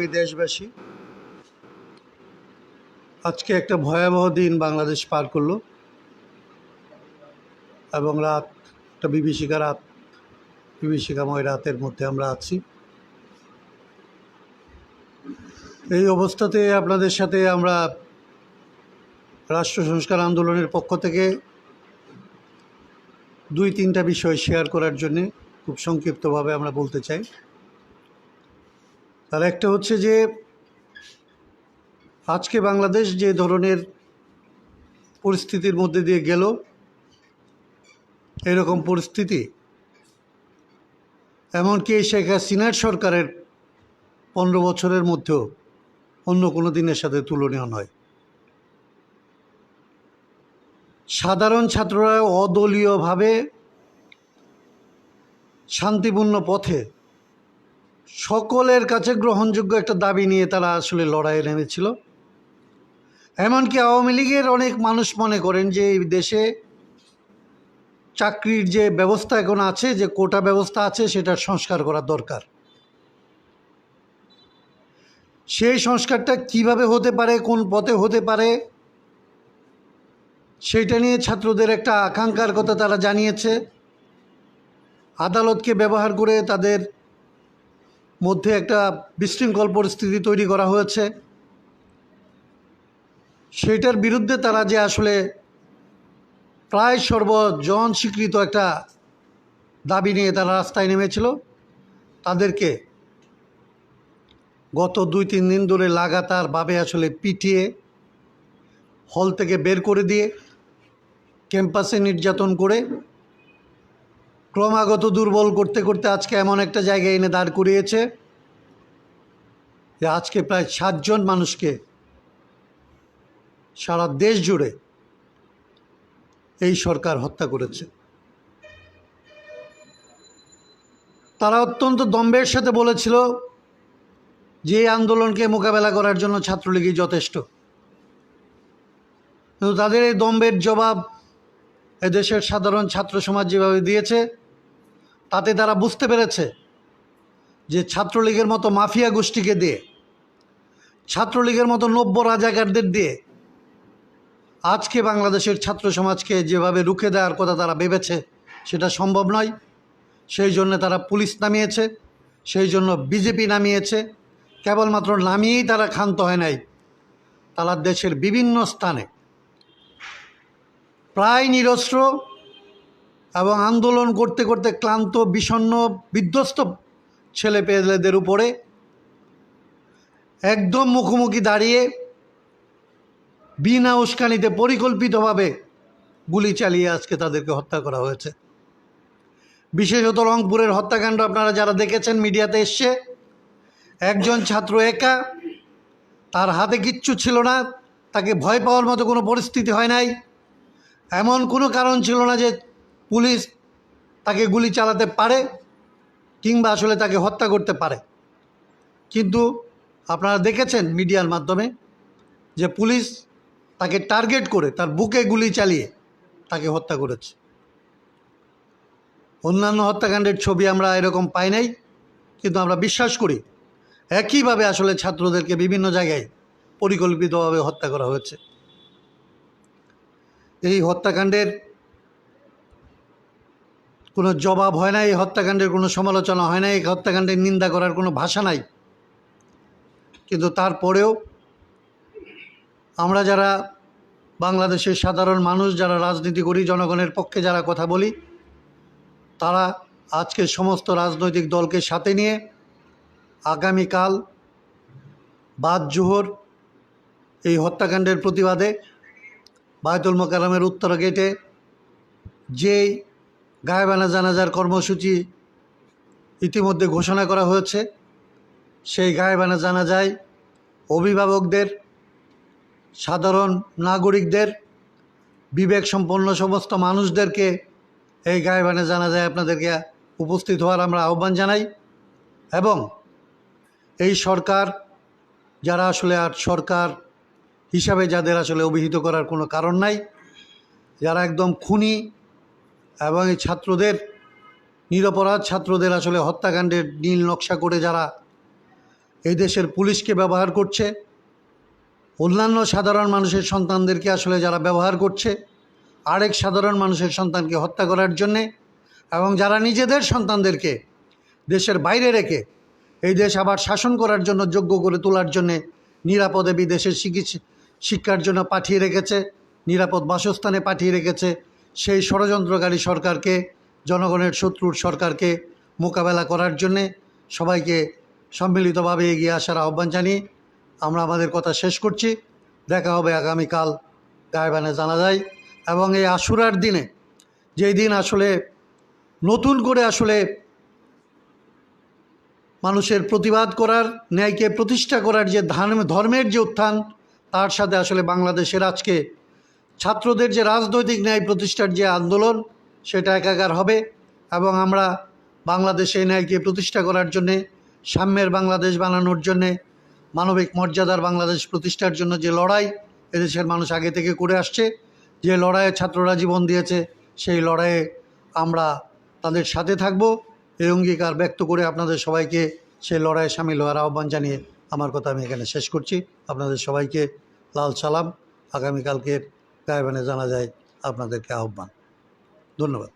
ওই দেশবাসী, আজকে একটা ভয়াবহ দিন বাংলাদেশ পার করল এবং রাত, একটা বিভীষিকা রাত, বিভীষিকাময় রাতের মধ্যে আমরা আছি। এই অবস্থাতে আপনাদের সাথে আমরা রাষ্ট্র সংস্কার আন্দোলনের পক্ষ থেকে দুই তিনটা বিষয় শেয়ার করার জন্যে খুব সংক্ষিপ্তভাবে আমরা বলতে চাই। তার একটা হচ্ছে যে, আজকে বাংলাদেশ যে ধরনের পরিস্থিতির মধ্যে দিয়ে গেল, এরকম পরিস্থিতি, এমনকি শেখ হাসিনার সরকারের পনেরো বছরের মধ্যেও অন্য কোনো দিনের সাথে তুলনীয় নয়। সাধারণ ছাত্ররা অদলীয়ভাবে শান্তিপূর্ণ পথে সকলের কাছে গ্রহণযোগ্য একটা দাবি নিয়ে তারা আসলে লড়াইয়ে নেমেছিল। এমনকি আওয়ামী লীগের অনেক মানুষ মনে করেন যে এই দেশে চাকরির যে ব্যবস্থা এখন আছে, যে কোটা ব্যবস্থা আছে, সেটার সংস্কার করা দরকার। সেই সংস্কারটা কীভাবে হতে পারে, কোন পথে হতে পারে, সেইটা নিয়ে ছাত্রদের একটা আকাঙ্ক্ষার কথা তারা জানিয়েছে। আদালতকে ব্যবহার করে তাদের মধ্যে একটা বিশৃঙ্খল পরিস্থিতি তৈরি করা হয়েছে। সেইটার বিরুদ্ধে তারা যে আসলে প্রায় সর্বজন স্বীকৃত একটা দাবি নিয়ে তারা রাস্তায় নেমেছিল, তাদেরকে গত দুই তিন দিন ধরে লাগাতারভাবে আসলে পিটিয়ে, হল থেকে বের করে দিয়ে, ক্যাম্পাসে নির্যাতন করে ক্রমাগত দুর্বল করতে করতে আজকে এমন একটা জায়গায় এনে দাঁড় করিয়েছে যে আজকে প্রায় সাতজন মানুষকে সারা দেশ জুড়ে এই সরকার হত্যা করেছে। তারা অত্যন্ত দম্ভের সাথে বলেছিল যে এই আন্দোলনকে মোকাবেলা করার জন্য ছাত্রলীগই যথেষ্ট। কিন্তু তাদের এই দম্ভের জবাব এদেশের সাধারণ ছাত্র সমাজ যেভাবে দিয়েছে তাতে তারা বুঝতে পেরেছে যে ছাত্রলীগের মতো মাফিয়া গোষ্ঠীকে দিয়ে, ছাত্রলীগের মতো নব্য রাজাকারদের দিয়ে আজকে বাংলাদেশের ছাত্র সমাজকে যেভাবে রুখে দেওয়ার কথা তারা ভেবেছে, সেটা সম্ভব নয়। সেই জন্য তারা পুলিশ নামিয়েছে, সেই জন্য বিজেপি নামিয়েছে। কেবলমাত্র নামিয়েই তারা ক্ষান্ত হয় নাই। তারা দেশের বিভিন্ন স্থানে প্রায় নিরস্ত্র এবং আন্দোলন করতে করতে ক্লান্ত, বিষণ্ণ, বিধ্বস্ত ছেলে পেলেদের উপরে একদম মুখোমুখি দাঁড়িয়ে বিনা উস্কানিতে পরিকল্পিতভাবে গুলি চালিয়ে আজকে তাদেরকে হত্যা করা হয়েছে। বিশেষত রংপুরের হত্যাকাণ্ড আপনারা যারা দেখেছেন, মিডিয়াতে এসছে। একজন ছাত্র একা, তার হাতে কিচ্ছু ছিল না, তাকে ভয় পাওয়ার মতো কোনো পরিস্থিতি হয় নাই। এমন কোনো কারণ ছিল না যে পুলিশ তাকে গুলি চালাতে পারে কিংবা আসলে তাকে হত্যা করতে পারে। কিন্তু আপনারা দেখেছেন মিডিয়ার মাধ্যমে যে পুলিশ তাকে টার্গেট করে তার বুকে গুলি চালিয়ে তাকে হত্যা করেছে। অন্যান্য হত্যাকাণ্ডের ছবি আমরা এরকম পাই নাই, কিন্তু আমরা বিশ্বাস করি একইভাবে আসলে ছাত্রদেরকে বিভিন্ন জায়গায় পরিকল্পিতভাবে হত্যা করা হয়েছে। এই হত্যাকাণ্ডের কোনো জবাব হয় না এই হত্যাকাণ্ডের কোনো সমালোচনা হয় না এই হত্যাকাণ্ডের নিন্দা করার কোনো ভাষা নাই। কিন্তু তারপরেও আমরা যারা বাংলাদেশের সাধারণ মানুষ, যারা রাজনীতি করি, জনগণের পক্ষে যারা কথা বলি, তারা আজকে সমস্ত রাজনৈতিক দলকে সাথে নিয়ে আগামীকাল বাদ জোহর এই হত্যাকাণ্ডের প্রতিবাদে বায়তুল মোকারমের উত্তর গেটে যেই গায়েবানা জানাজার কর্মসূচি ইতিমধ্যে ঘোষণা করা হয়েছে। সেই গায়েবানা জানাজায় অভিভাবকদের, সাধারণ নাগরিকদের বিবেক সম্পন্ন সমস্ত মানুষদেরকে এই গায়েবানে জানা যায় আপনাদেরকে উপস্থিত হওয়ার আমরা আহ্বান জানাই এবং এই সরকার যারা আসলে আর সরকার হিসাবে যাদের আসলে অভিহিত করার কোনো কারণ নাই, যারা একদম খুনি এবং এই ছাত্রদের, নিরপরাধ ছাত্রদের আসলে হত্যাকাণ্ডের নীল নকশা করে যারা এই দেশের পুলিশকে ব্যবহার করছে, অন্যান্য সাধারণ মানুষের সন্তানদেরকে আসলে যারা ব্যবহার করছে, আরেক সাধারণ মানুষের সন্তানকে হত্যা করার জন্যে এবং যারা নিজেদের সন্তানদেরকে দেশের বাইরে রেখে এই দেশ আবার শাসন করার জন্য যোগ্য করে তোলার জন্যে নিরাপদে বিদেশের শিক্ষার জন্য পাঠিয়ে রেখেছে, নিরাপদ বাসস্থানে পাঠিয়ে রেখেছে সেই ষড়যন্ত্রকারী সরকারকে, জনগণের শত্রুর সরকারকে মোকাবেলা করার জন্যে সবাইকে সম্মিলিতভাবে এগিয়ে আসার আহ্বান জানিয়ে আমরা আমাদের কথা শেষ করছি। দেখা হবে আগামীকাল গায়বানে জানা যায়। এবং এই আশুরার দিনে, যেই দিন আসলে নতুন করে আসলে মানুষের প্রতিবাদ করার, ন্যায়কে প্রতিষ্ঠা করার যে ধার্ম- ধর্মের যে উত্থান, তার সাথে আসলে বাংলাদেশের আজকে ছাত্রদের যে রাজনৈতিক ন্যায় প্রতিষ্ঠার যে আন্দোলন, সেটা একাকার হবে এবং আমরা বাংলাদেশে ন্যায়কে প্রতিষ্ঠা করার জন্যে, সাম্যের বাংলাদেশ বানানোর জন্যে, মানবিক মর্যাদার বাংলাদেশ প্রতিষ্ঠার জন্য যে লড়াই এদেশের মানুষ আগে থেকে করে আসছে, যে লড়াইয়ে ছাত্ররা জীবন দিয়েছে, সেই লড়াইয়ে আমরা তাদের সাথে থাকব। এই অঙ্গীকার ব্যক্ত করে আপনাদের সবাইকে সেই লড়াইয়ে সামিল হওয়ার আহ্বান জানিয়ে আমার কথা আমি এখানে শেষ করছি। আপনাদের সবাইকে লাল সালাম। আগামীকালকের গায়বানে জানা যায় আপনাদেরকে আহ্বান। ধন্যবাদ।